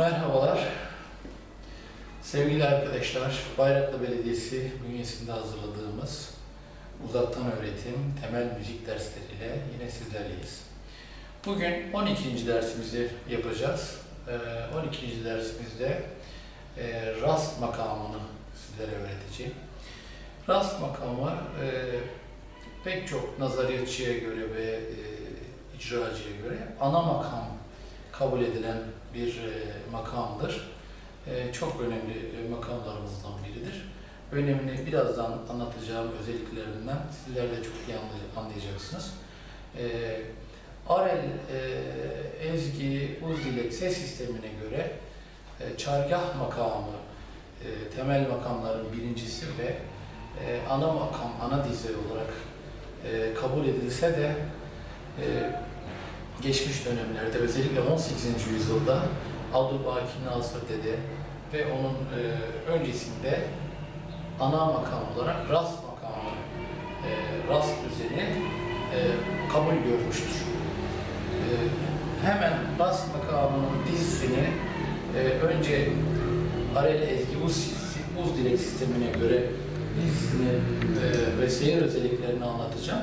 Merhabalar. Sevgili arkadaşlar, Bayraklı Belediyesi bünyesinde hazırladığımız uzaktan öğretim, temel müzik dersleriyle yine sizlerleyiz. Bugün 12. dersimizi yapacağız. Ee, 12. dersimizde e, rast makamını sizlere öğreteceğim. Rast makamı e, pek çok nazariyatçıya göre ve e, icracıya göre ana makam kabul edilen bir e, makamdır. E, çok önemli e, makamlarımızdan biridir. Önemini birazdan anlatacağım özelliklerinden sizler de çok iyi anlay- anlayacaksınız. E, Arel, e, ezgi, uzdilek ses sistemine göre çargah makamı temel makamların birincisi ve ana makam, ana dize olarak kabul edilse de geçmiş dönemlerde özellikle 18. yüzyılda Abdülbaki Nasır Dede ve onun e, öncesinde ana makam olarak rast makamı, e, rast düzeni e, kabul görmüştür. E, hemen rast makamının dizisini e, önce Arel Ezgi Uz, Uz dilek sistemine göre dizisini e, ve seyir özelliklerini anlatacağım.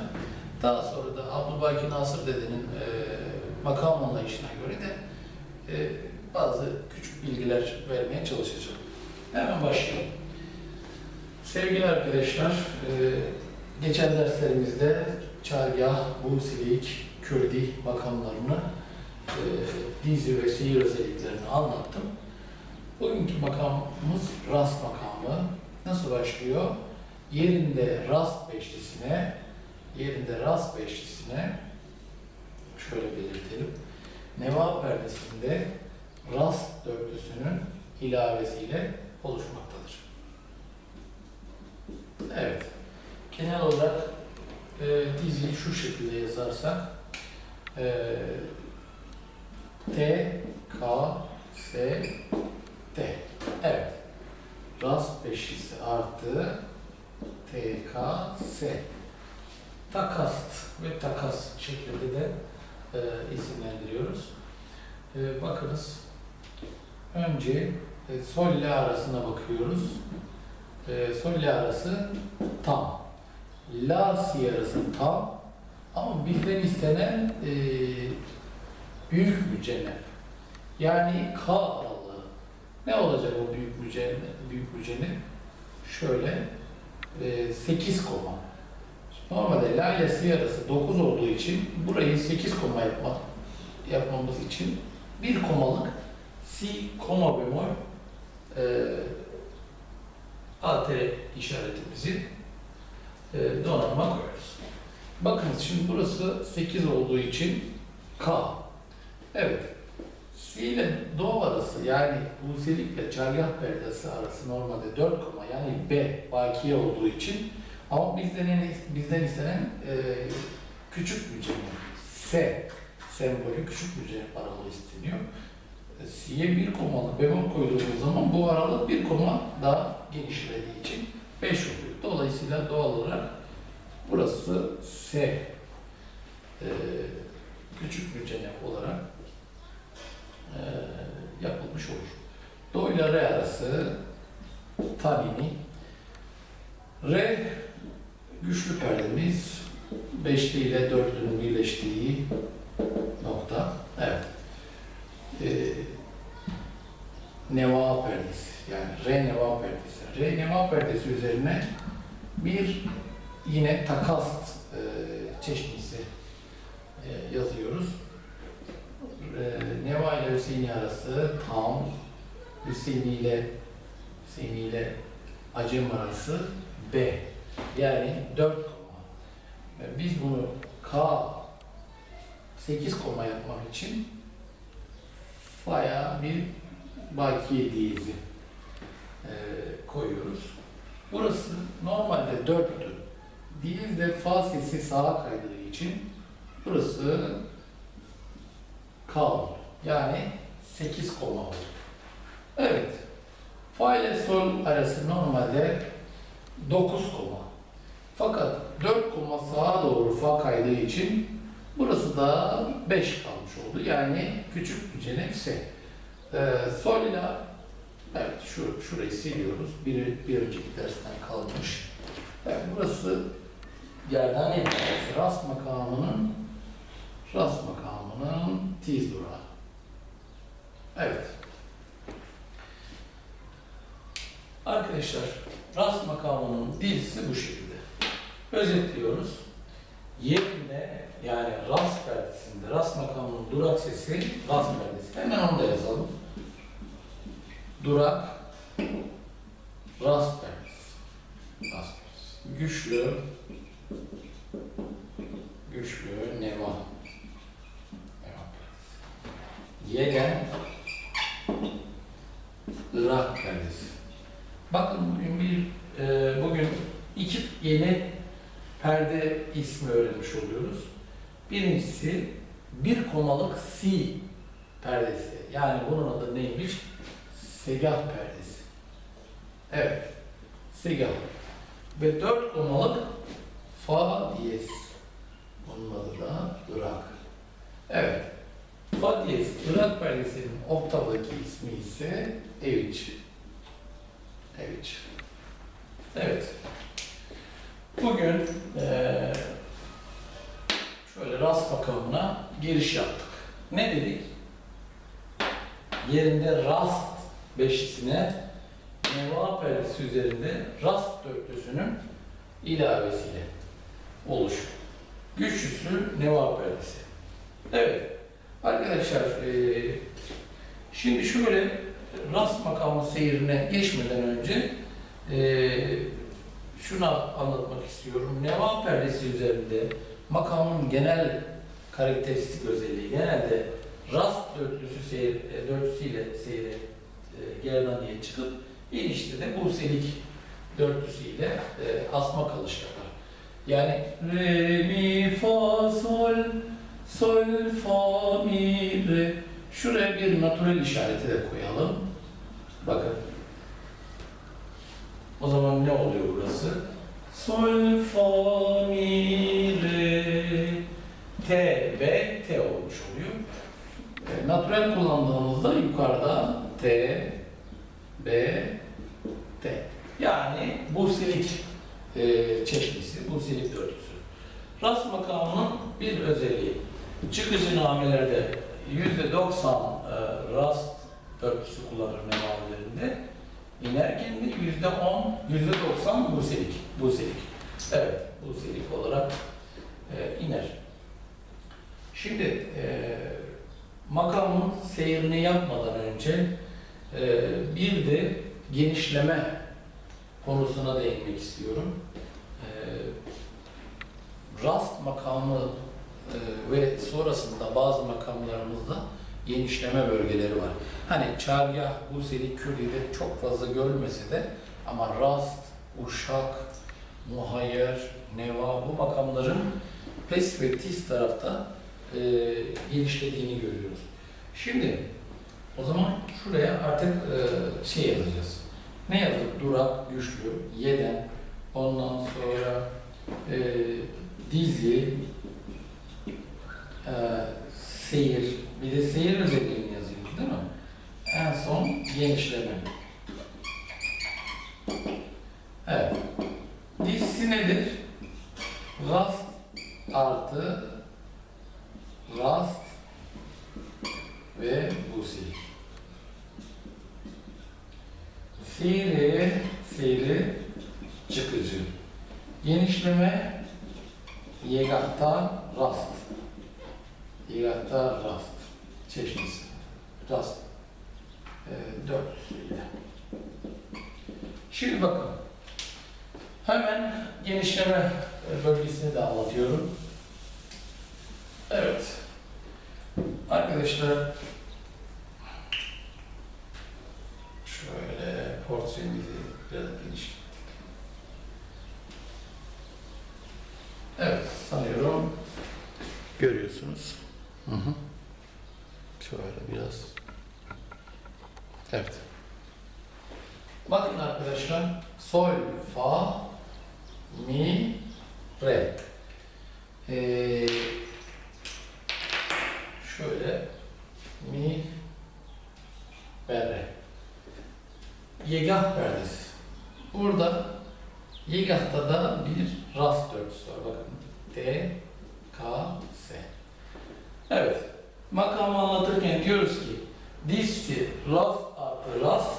Daha sonra da Abdülbaki Nasır Dede'nin e, makam anlayışına göre de e, bazı küçük bilgiler vermeye çalışacağım. Hemen başlayalım. Sevgili arkadaşlar, e, geçen derslerimizde çargah, busilik, kürdi makamlarını, e, dizi ve seyir özelliklerini anlattım. Bugünkü makamımız rast makamı. Nasıl başlıyor? Yerinde rast beşlisine, yerinde rast beşlisine şöyle belirtelim. Neva perdesinde rast dörtlüsünün ilavesiyle oluşmaktadır. Evet. Genel olarak e, diziyi şu şekilde yazarsak e, T, K, S, T. Evet. Rast beşlisi artı T, K, S. Takast ve takas şeklinde de e, isimlendiriyoruz. E, bakınız. Önce e, sol la arasına bakıyoruz. E, sol la arası tam. La si arası tam. Ama bizden istenen e, büyük mücevher. Yani K aralığı. Ne olacak o büyük mücevher? Büyük mücevher? Şöyle e, 8 koma. Normalde la ile si arası 9 olduğu için burayı 8 koma yapma, yapmamız için bir komalık si koma bemol e, AT işaretimizi e, donanıma koyuyoruz. Bakın şimdi burası 8 olduğu için K. Evet. Si ile Do arası yani buselikle çargah perdesi arası normalde 4 koma yani B bakiye olduğu için ama bizden, bizden istenen e, küçük mücevher S sembolü küçük mücevher aralığı isteniyor. E, Si'ye bir komalı bemol koyduğumuz zaman bu aralık bir koma daha genişlediği için 5 oluyor. Dolayısıyla doğal olarak burası S e, küçük mücevher olarak e, yapılmış olur. Do ile Re arası tanini Re güçlü perdemiz beşli ile dörtlünün birleştiği nokta. Evet. Ee, neva perdesi. Yani re neva perdesi. Re neva perdesi üzerine bir yine takast e, çeşnisi e, yazıyoruz. E, neva ile Hüseyini arası tam. Hüseyini ile Hüseyini ile Acem arası B. Yani 4 koma. Biz bunu K 8 koma yapmak için Fa'ya bir bakiye diyezi e, koyuyoruz. Burası normalde 4'tü. Diyez de Fa sesi sağa kaydığı için burası K. Yani 8 koma olur. Evet. Fa ile sol arası normalde 9 koma. Fakat 4 koma sağa doğru fa kaydığı için burası da 5 kalmış oldu. Yani küçük mücenek S. Ee, sol la evet şu şurayı siliyoruz. Bir, bir önceki dersten kalmış. Evet, burası yerden ifadesi. Rast makamının rast makamının tiz durağı. Evet. Arkadaşlar rast makamının dizisi bu şekilde. Özetliyoruz. Yerinde yani rast perdesinde rast makamının durak sesi rast perdesi. Hemen onu da yazalım. Durak rast perdesi. Rast perdesi. Güçlü güçlü neva. Perdesi. Yeden Irak perdesi. Bakın bugün bir e, bugün iki yeni perde ismi öğrenmiş oluyoruz. Birincisi bir komalık C perdesi. Yani bunun adı neymiş? Segah perdesi. Evet. Segah. Ve dört komalık Fa diyez. Bunun adı da Irak. Evet. Fa diyez. Irak perdesinin oktavdaki ismi ise Eviç. Eviç. Evet. Bugün eee şöyle rast makamına giriş yaptık. Ne dedik? Yerinde rast beşisine neva perdesi üzerinde rast dörtlüsünün ilavesiyle oluş. Güçlüsü neva perdesi. Evet. Arkadaşlar eee, şimdi şöyle rast makamı seyrine geçmeden önce eee şunu anlatmak istiyorum. Neva perdesi üzerinde makamın genel karakteristik özelliği genelde rast dörtlüsü seyir, e, dörtlüsüyle seyre e, gerdaneye çıkıp inişte de buselik dörtlüsüyle e, asma kalış yapar. Yani re, mi, fa, sol, sol, fa, mi, re. Şuraya bir natürel işareti de koyalım. Bakın. O zaman ne oluyor burası? Sol, fa, mi, re, te ve te olmuş oluyor. E, natürel kullandığımızda yukarıda te, b, te. Yani buselik e, çeşnisi, buselik dörtüsü. Rast makamının bir özelliği. Çıkıcı namelerde yüzde doksan e, rast dörtüsü kullanır nemalarında. İnerken de yüzde on, yüzde doksan buselik. Buselik. Evet, buselik olarak e, iner. Şimdi e, makamın seyrini yapmadan önce e, bir de genişleme konusuna değinmek istiyorum. E, rast makamı e, ve sonrasında bazı makamlarımızda genişleme bölgeleri var. Hani çargah, Buselik, Kürdi'de çok fazla görülmese de ama rast, uşak, muhayyer, neva bu makamların pes ve tiz tarafta e, genişlediğini görüyoruz. Şimdi o zaman şuraya artık e, şey yazacağız. Ne yazdık? Durak, güçlü, yeden, ondan sonra e, dizi, e, seyir, bir de seyir özelliğini yazıyoruz değil mi? En son genişleme. Evet. Dizisi nedir? Rast artı rast ve busi. Seyri, seyri çıkıcı. Genişleme yegahta rast. Yegahta rast. Çeşnisi. Rast. E, dörtlüsüyle. Şimdi bakın. Hemen genişleme e, anlatıyorum. Evet. Arkadaşlar şöyle portremizi biraz geniş. Evet, sanıyorum görüyorsunuz. Hı hı. Şöyle biraz. Evet. Bakın arkadaşlar, sol, fa, mi, re. Ee, berre. Yegah perdesi. Burada Yegah'ta da bir rast dörtüsü var. Bakın. D, K, S. Evet. Makamı anlatırken diyoruz ki dizsi rast artı rast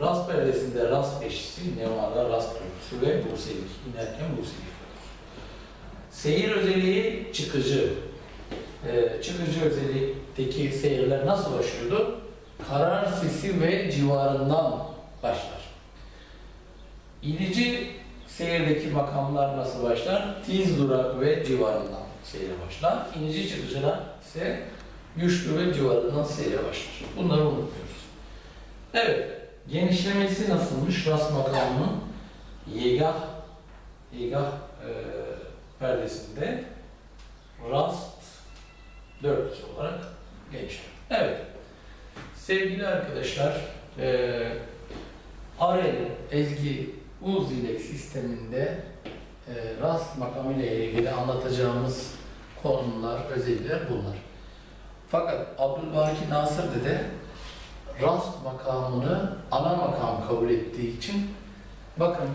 rast perdesinde rast beşisi, nevada rast dörtüsü ve buselik. İnerken buselik. Seyir özelliği çıkıcı. Ee, çıkıcı özellikteki seyirler nasıl başlıyordu? Karar sesi ve civarından başlar. İnici seyirdeki makamlar nasıl başlar? Tiz durak ve civarından seyre başlar. İnici çıkıcılar ise güçlü ve civarından seyre başlar. Bunları unutmuyoruz. Evet, genişlemesi nasılmış rast makamının? Yegah, yegah e, perdesinde rast dörtlüsü olarak genişler. Evet, sevgili arkadaşlar, e, Arel Ezgi Uzilek sisteminde e, rast makamı ile ilgili anlatacağımız konular, özellikler bunlar. Fakat Abdülbaki Nasır Dede rast makamını ana makam kabul ettiği için bakın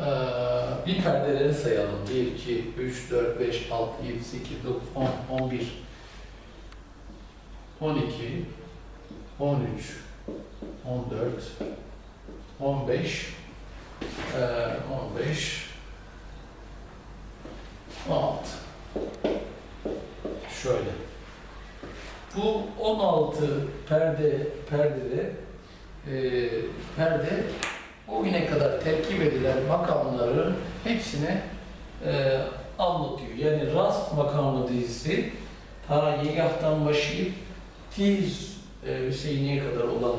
eee, bir perdeleri sayalım. 1, 2, 3, 4, 5, 6, 7, 8, 9, 10, 11, 12, 13, 14, 15, eee, 15, 16. Şöyle. Bu 16 perde perdede e, perde o güne kadar terkip edilen makamların hepsine e, anlatıyor. Yani rast makamı dizisi ta Yegah'tan başlayıp Tiz e, Hüseyin'e kadar olan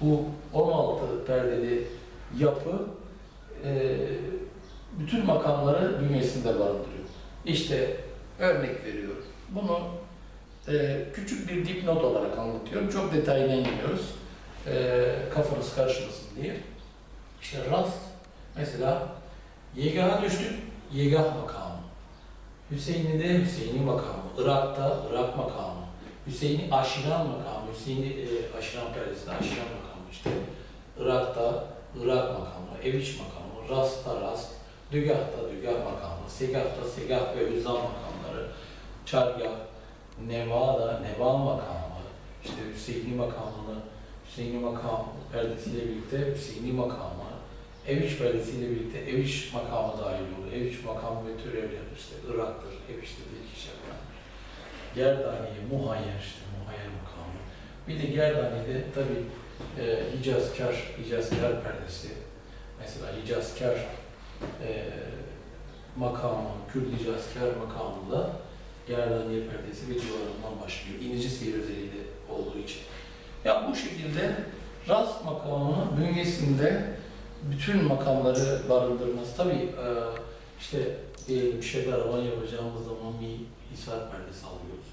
bu 16 perdeli yapı e, bütün makamları bünyesinde barındırıyor. İşte örnek veriyorum. Bunu e, küçük bir dipnot olarak anlatıyorum. Çok detayına inmiyoruz. E, kafanız karışmasın diye. İşte rast mesela Yegah'a düştük. Yegah makamı. Hüseyin'de Hüseyin'i makamı. Irak'ta Irak makamı. Hüseyin'i Aşiran makamı. Hüseyin'i e, Aşiran perdesinde Aşiran makamı işte. Irak'ta Irak makamı. Eviç makamı. Rast'ta Rast. Dügah'ta Dügah makamı. Segah'ta Segah ve Hüzzam makamları. Çargah, Neva'da Neva makamı, işte Hüseyin'i makamını, Hüseyin'i makam perdesiyle birlikte Hüseyin'i makamı, Eviş perdesiyle birlikte Eviş makamı dahil oluyor. Eviş makamı ve türevleri işte Irak'tır, kişi yapılanlar. Gerdaniye, Muhayyer işte Muhayyer makamı. Bir de Gerdaniye'de tabi e, Hicazkar, Hicazkar perdesi. Mesela Hicazkar e, makamı, Kürt Hicazkar makamında Gerdaniye perdesi ve civarından başlıyor. İnici seyir özelliği de olduğu için. Ya bu şekilde rast makamının bünyesinde bütün makamları barındırması. Tabii e, işte diyelim bir şeyler araban yapacağımız zaman bir hisar perdesi alıyoruz.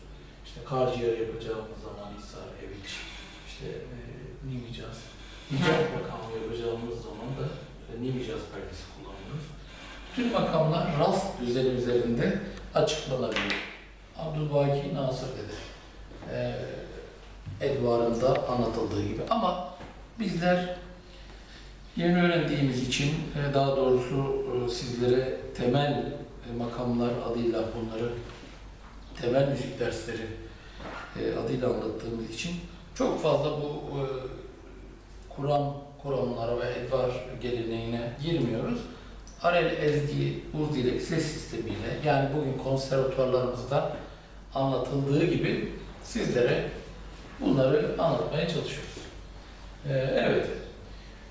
İşte karciğer yapacağımız zaman hisar, eviç, işte e, nimicaz. Hicaz makamı yapacağımız zaman da e, nimicaz perdesi kullanıyoruz. Bütün makamlar rast düzeni üzerinde açıklanabiliyor. Abdülbaki Nasır dedi. Ee, Edvarında anlatıldığı gibi. Ama bizler yeni öğrendiğimiz için e, daha doğrusu e, sizlere temel e, makamlar adıyla bunları temel müzik dersleri e, adıyla anlattığımız için çok fazla bu e, Kur'an Kur'anlara ve Edvar geleneğine girmiyoruz. Arel Ezgi Uzdilek ses sistemiyle yani bugün konservatuvarlarımızda anlatıldığı gibi sizlere bunları anlatmaya çalışıyoruz. Ee, evet.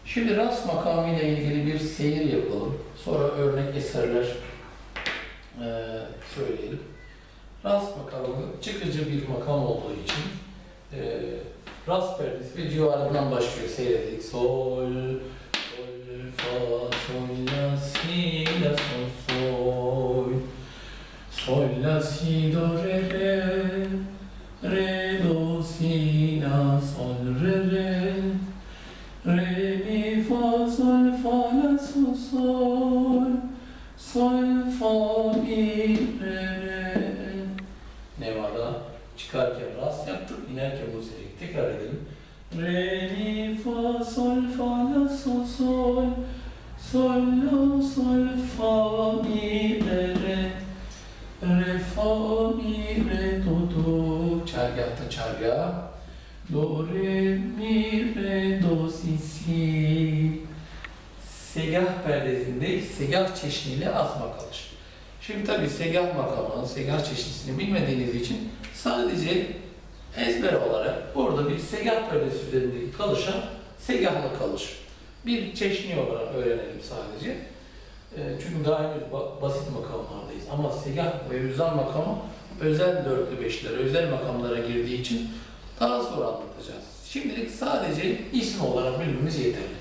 Şimdi rast makamı ile ilgili bir seyir yapalım. Sonra örnek eserler ee, söyleyelim. Rast makamı çıkıcı bir makam olduğu için ee, rast perdesi ve civarından başlıyor seyredelim. Sol, sol, fa, sol, la, si, la, sol, sol. Sol, la, si, do, re, re, re, Segah perdesinde segah çeşniyle asma kalır. Şimdi tabii segah makamının, segah çeşnisini bilmediğiniz için sadece ezber olarak burada bir segah perdesi üzerindeki kalışa segahla kalır. Bir çeşni olarak öğrenelim sadece. Ee, Çünkü daha henüz ba- basit makamlardayız. Ama segah ve hüzan makamı özel dörtlü beşlere, özel makamlara girdiği için daha sonra anlatacağız. Şimdilik sadece isim olarak bilmemiz yeterli.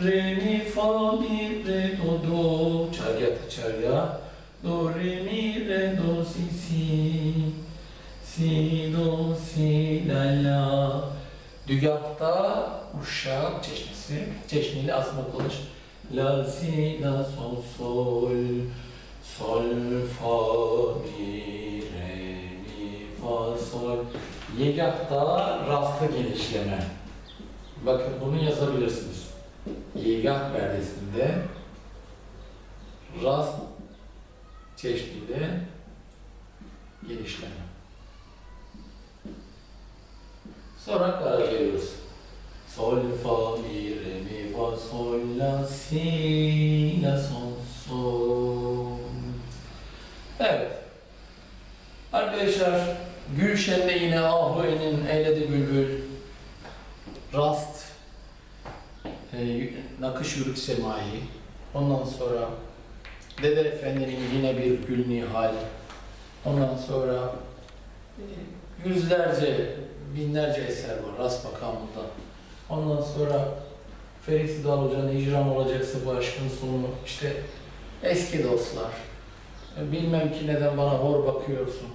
Re, mi, fa, mi, re, do, do. Çargahta çargah. Do, re, mi, re, do, si, si. Si, do, si, la, la. Dügahta uşak çeşnisi, çeşniyle asma kılıç. La, si, la, sol, sol. Sol, fa, mi, re, mi, fa, sol. Yegahta rastlı genişleme. Bakın bunu yazabilirsiniz. Yegah perdesinde rast çeşniyle genişleme. Sonra karar veriyoruz. Sol, fa, mi, re, mi, fa, sol, la, si, la, sol, sol. Evet. Arkadaşlar Gülşen'de yine Ahue'nin Eyledi Bülbül Rast Nakış Yürük Semai Ondan sonra Dede Efendi'nin yine bir Gül Nihal Ondan sonra e, yüzlerce, binlerce eser var Rast makamında. Ondan sonra Ferit Sidal Hoca'nın icram olacaksa bu aşkın sonu işte eski dostlar. E, Bilmem ki neden bana hor bakıyorsun.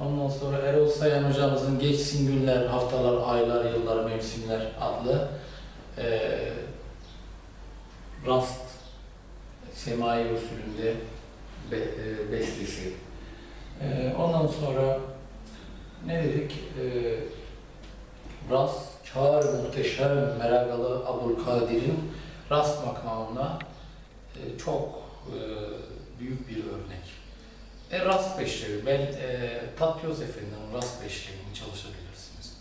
Ondan sonra Erol Sayan hocamızın Geçsin Günler, Haftalar, Aylar, Yıllar, Mevsimler adlı e, rast semai usulünde be, e, bestesi. E, ondan sonra ne dedik? E, rast Çağır Muhteşem Meragalı Abdülkadir'in rast makamına e, çok e, büyük bir örnek. E, rast beşleri, ben e, Tatyos Efendi'nin rast beşlerini çalışabilirsiniz.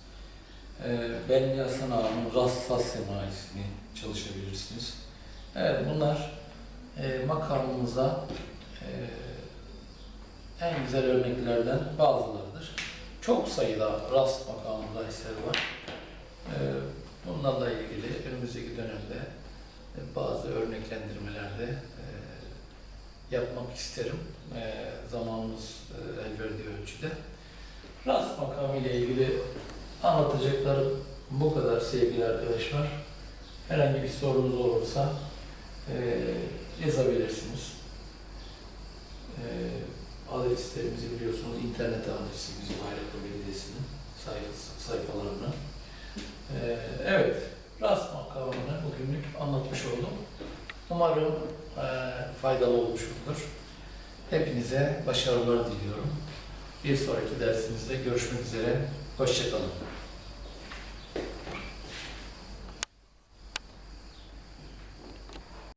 E, ben Yasan Ağa'nın rast saz semaisini çalışabilirsiniz. Evet bunlar e, makamımıza e, en güzel örneklerden bazılarıdır. Çok sayıda rast makamında eser var. E, bunlarla ilgili önümüzdeki dönemde e, bazı örneklendirmelerde e, yapmak isterim. E, zamanımız e, el verdiği ölçüde. Rast makamı ile ilgili anlatacaklarım bu kadar sevgili arkadaşlar. Herhangi bir sorunuz olursa e, yazabilirsiniz. E, adreslerimizi biliyorsunuz. internet adresimiz Bayraklı Belediyesi'nin sayfası, sayfalarına. E, evet, Rast makamını bugünlük anlatmış oldum. Umarım e, faydalı olmuşumdur. Hepinize başarılar diliyorum. Bir sonraki dersimizde görüşmek üzere. Hoşçakalın.